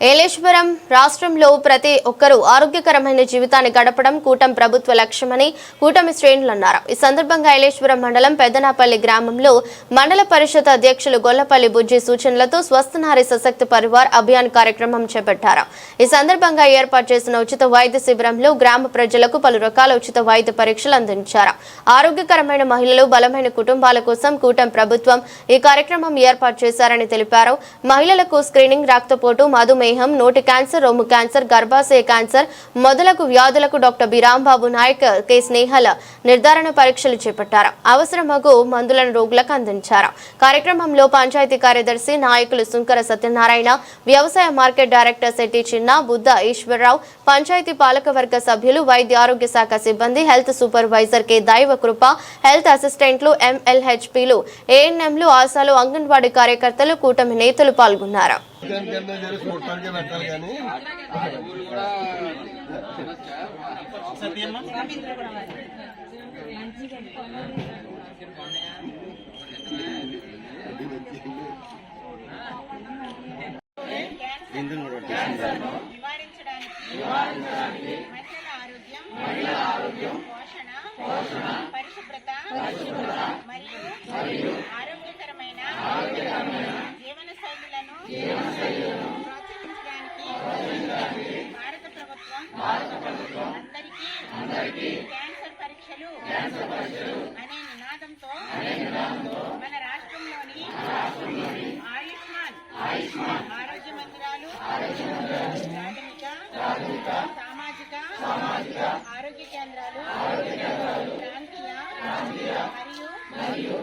ఏలేశ్వరం రాష్ట్రంలో ప్రతి ఒక్కరూ ఆరోగ్యకరమైన జీవితాన్ని గడపడం కూటమి ప్రభుత్వ లక్ష్యమని కూటమి శ్రేణులు అన్నారు. ఈ సందర్భంగా ఏలేశ్వరం మండలం పెద్దనాపల్లి గ్రామంలో మండల పరిషత్ అధ్యక్షులు గొల్లపల్లి బుజ్జి సూచనలతో స్వస్థనారి సశక్తి పరివార్ అభియాన్ కార్యక్రమం చేపట్టారు. ఈ సందర్భంగా ఏర్పాటు చేసిన ఉచిత వైద్య శిబిరంలో గ్రామ ప్రజలకు పలు రకాల ఉచిత వైద్య పరీక్షలు అందించారు. ఆరోగ్యకరమైన మహిళలు బలమైన కుటుంబాల కోసం కూటమి ప్రభుత్వం ఈ కార్యక్రమం ఏర్పాటు చేశారని తెలిపారు. మహిళలకు స్క్రీనింగ్ రక్తపోటు మధుమేహ నోటి క్యాన్సర్ రొమ్ము క్యాన్సర్ గర్భాశయ క్యాన్సర్ మొదలగు వ్యాధులకు డాక్టర్ బిరాంబాబు నాయక్ కె స్నేహల నిర్ధారణ పరీక్షలు చేపట్టారు. అవసరమగు మందులను రోగులకు అందించారు. కార్యక్రమంలో పంచాయతీ కార్యదర్శి నాయకులు సుంకర సత్యనారాయణ వ్యవసాయ మార్కెట్ డైరెక్టర్ శెట్టి చిన్న బుద్ధ ఈశ్వరరావు పంచాయతీ పాలకవర్గ సభ్యులు వైద్య ఆరోగ్య శాఖ సిబ్బంది హెల్త్ సూపర్వైజర్ కె దైవ కృప హెల్త్ అసిస్టెంట్లు ఎంఎల్హెచ్పిలు ఏఎన్ఎంలు ఆశాలు అంగన్వాడీ కార్యకర్తలు కూటమి నేతలు పాల్గొన్నారు. దానికన్నా చేసి మొత్తానికే పెట్టాలి కానీ. ఆరోగ్యం పోషణ పరిశుభ్రత మరియు భారత ప్రభుత్వం అందరికీ క్యాన్సర్ పరీక్షలు అనే నినాదంతో మన రాష్ట్రంలోని ఆయుష్మాన్ ఆరోగ్య మందిరాలు ప్రాథమిక సామాజిక ఆరోగ్య కేంద్రాలు ప్రాంతీయ మరియు